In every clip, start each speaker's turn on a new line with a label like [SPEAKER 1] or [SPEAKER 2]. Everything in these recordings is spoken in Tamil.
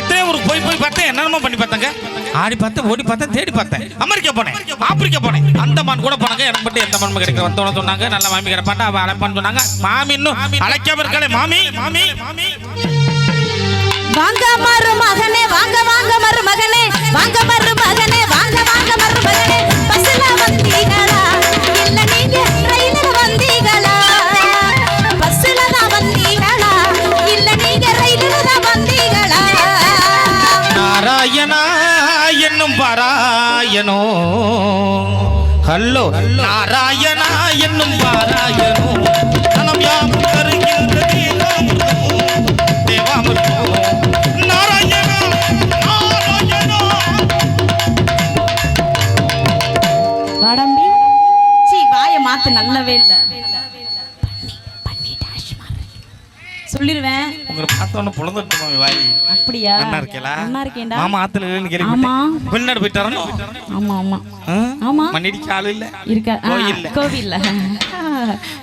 [SPEAKER 1] எத்தனை ஊருக்கு போய் போய் பார்த்தேன். என்னென்னமோ பண்ணி பார்த்தேங்க. ஆடி பார்த்தேன் ஓடி பார்த்தேன் தேடி பார்த்தேன். அமெரிக்கா போனேன். ஆப்பிரிக்கா போனேன். அந்தமான் கூட போனாங்க. எனக்கு மட்டும் எந்த மாமி கிடைக்க வந்தோன்னு சொன்னாங்க நல்ல மாமி கிடைப்பாண்டா அவ அழைப்பான்னு சொன்னாங்க. மாமி இன்னும் அழைக்காம இருக்காளே மாமி. மாமி மாமி
[SPEAKER 2] வாங்க மரு மகனே வாங்க வாங்க மரு மகனே வாங்க மரு மகனே வாங்க வாங்க மரு மகனே
[SPEAKER 1] பாராயணோ. ஹலோ நாராயணா என்னும் பாராயணோ. தனம் யாவும் தருகின்றது நாமம் தேவாமிர்தம். நாராயணா நாராயணா.
[SPEAKER 2] வாடம்பி சீ வாய மாத்து நல்லவே இல்ல சொல்லிருவேன்.
[SPEAKER 1] உங்களை பார்த்தோன்னு புலந்துட்டு மாமி வாய்.
[SPEAKER 2] அப்படியா?
[SPEAKER 1] நல்லா இருக்கேளா?
[SPEAKER 2] நல்லா இருக்கேன்டா.
[SPEAKER 1] மாமா ஆத்துல இல்லைன்னு
[SPEAKER 2] ஆமா.
[SPEAKER 1] கேள்வி வெளிநாடு போயிட்டாரோ
[SPEAKER 2] ஆமா ஆமா. ஆமா.
[SPEAKER 1] மண்ணிடிக்க ஆளு இல்ல.
[SPEAKER 2] இருக்க? ஆ,
[SPEAKER 1] கோயில்ல.
[SPEAKER 2] கோவில்ல.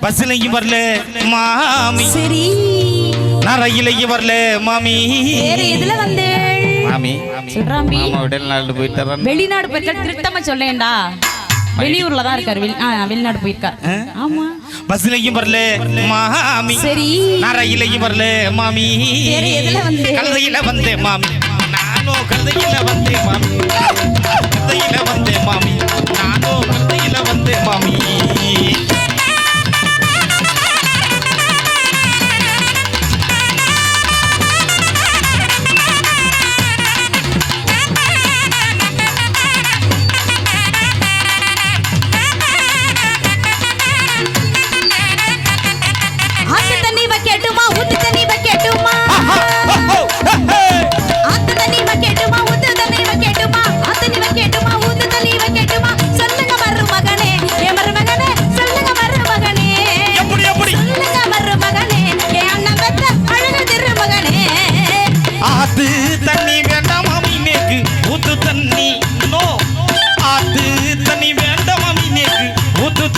[SPEAKER 1] பஸ்லயும் வரல மாமி.
[SPEAKER 2] சரி.
[SPEAKER 1] நான் ரயிலையும் வரல மாமி.
[SPEAKER 2] வேற எதுல வந்து?
[SPEAKER 1] மாமி
[SPEAKER 2] சொல்றாம்பி
[SPEAKER 1] மாமா வெளிநாடு போயிட்டாரா
[SPEAKER 2] வெளிநாடு போயிருக்க திருத்தமா சொல்லேன்டா. வெளியூர்ல தான் இருக்காரு. வெளிநாடு போயிருக்காரு. ஆமா.
[SPEAKER 1] பஸ்லயும் வரல மாமி.
[SPEAKER 2] சரி.
[SPEAKER 1] நான் ரயிலையும் வரல மாமி.
[SPEAKER 2] எதுல வந்து?
[SPEAKER 1] கழுதையில வந்தேன் மாமி. நானும்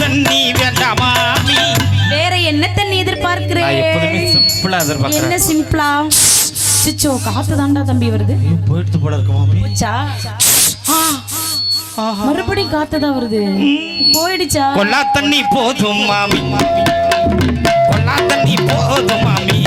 [SPEAKER 2] தண்ணி
[SPEAKER 1] வேண்டாம்
[SPEAKER 2] வேற என்ன தண்ணி
[SPEAKER 1] நான்
[SPEAKER 2] எதிர்பார்க்கிறேன்.
[SPEAKER 1] சிம்பிளா
[SPEAKER 2] என்ன சிம்பிளா சிச்சோ காத்து தாண்டா தம்பி வருது.
[SPEAKER 1] போயிடுத்து போல இருக்கு மாமி.
[SPEAKER 2] போச்சா? மறுபடியும் காத்து தான் வருது. போயிடுச்சா?
[SPEAKER 1] கொல்லா தண்ணி போதும் மாமி. கொல்லா தண்ணி போதும் மாமி.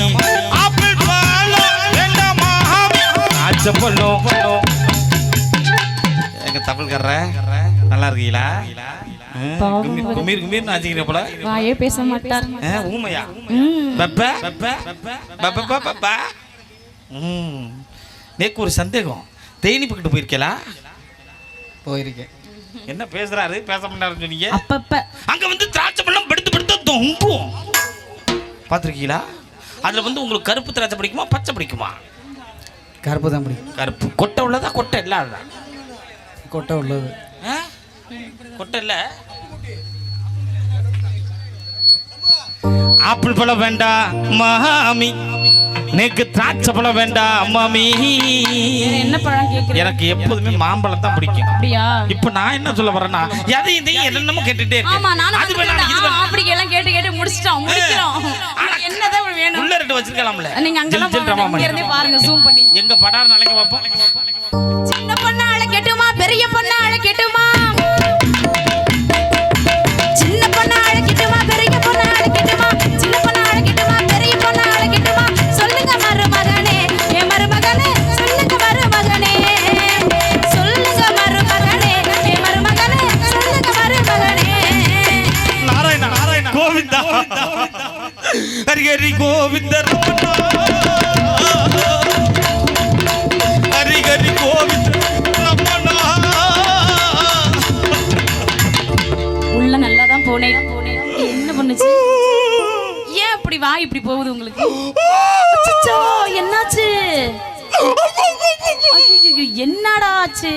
[SPEAKER 1] மாமி
[SPEAKER 2] ஆப்பிள் பழம்
[SPEAKER 1] வேண்டாம் எங்க தமிழ்காரர நல்லா இருக்கீங்களா. குமீர் குமீர் குமீர் நாச்சிக்கிற போல.
[SPEAKER 2] வாயே பேச மாட்டார்.
[SPEAKER 1] ஊமையா. பப்ப பப்ப பப்ப பப்ப நேக்கு ஒரு சந்தேகம். தேனி பக்கத்து போயிருக்கலா
[SPEAKER 3] போயிருக்கேன்.
[SPEAKER 1] என்ன பேசுறாரு? பேச மாட்டாருன்னு சொன்னீங்க.
[SPEAKER 2] அப்பப்ப.
[SPEAKER 1] அங்க வந்து திராட்சை பழம் படுத்து படுத்து பார்த்துருக்கீங்களா? அதுல வந்து உங்களுக்கு கருப்பு திராட்சை பிடிக்குமா பச்சை பிடிக்குமா?
[SPEAKER 3] கருப்பு தான் பிடிக்கும்.
[SPEAKER 1] கருப்பு. கொட்டை உள்ளதா கொட்டை இல்லாததா
[SPEAKER 3] கொட்டை உள்ளது?
[SPEAKER 1] கொட்டை இல்ல? ஆப்பிள் பழம் வேண்டாம் மாமி. நேக்கு திராட்சை பழம் வேண்டாம் மாமி.
[SPEAKER 2] என்ன பழம்
[SPEAKER 1] எனக்கு எப்போதுமே மாம்பழம் தான் பிடிக்கும்.
[SPEAKER 2] அப்படியா?
[SPEAKER 1] இப்ப நான் என்ன சொல்ல வரேன்னா எதையும் இதையும் என்னென்னமோ கேட்டுட்டே
[SPEAKER 2] ஆமா
[SPEAKER 1] இருக்கேன் அது வேணாம் இது வேணாம்
[SPEAKER 2] அப்படி எல்லாம் கேட்டு கேட்டு முடிச்சிட்டோம். முடிக்கிறோம். என்னதான் வேணும்?
[SPEAKER 1] உள்ள ரெண்டு வச்சிருக்கலாம்ல.
[SPEAKER 2] நீங்க அங்கெல்லாம் போங்க, இருந்தே பாருங்க. ஜூம் பண்ணி.
[SPEAKER 1] எங்க படார் நாளைக்கு பார்ப்போம்
[SPEAKER 2] சின்ன பொண்ணு அழைக்கட்டுமா பெரிய பொண்ணு அழைக்கட்டுமா சின்ன
[SPEAKER 1] ஹரி ஹரி கோவிந்த ரமணா ஹரி ஹரி கோவிந்த
[SPEAKER 2] உள்ள நல்லா தான் போனேன் என்ன பண்ணுச்சு? ஏன் இப்படி வா இப்படி போகுது உங்களுக்கு? என்னாச்சு? என்னடா ஆச்சு?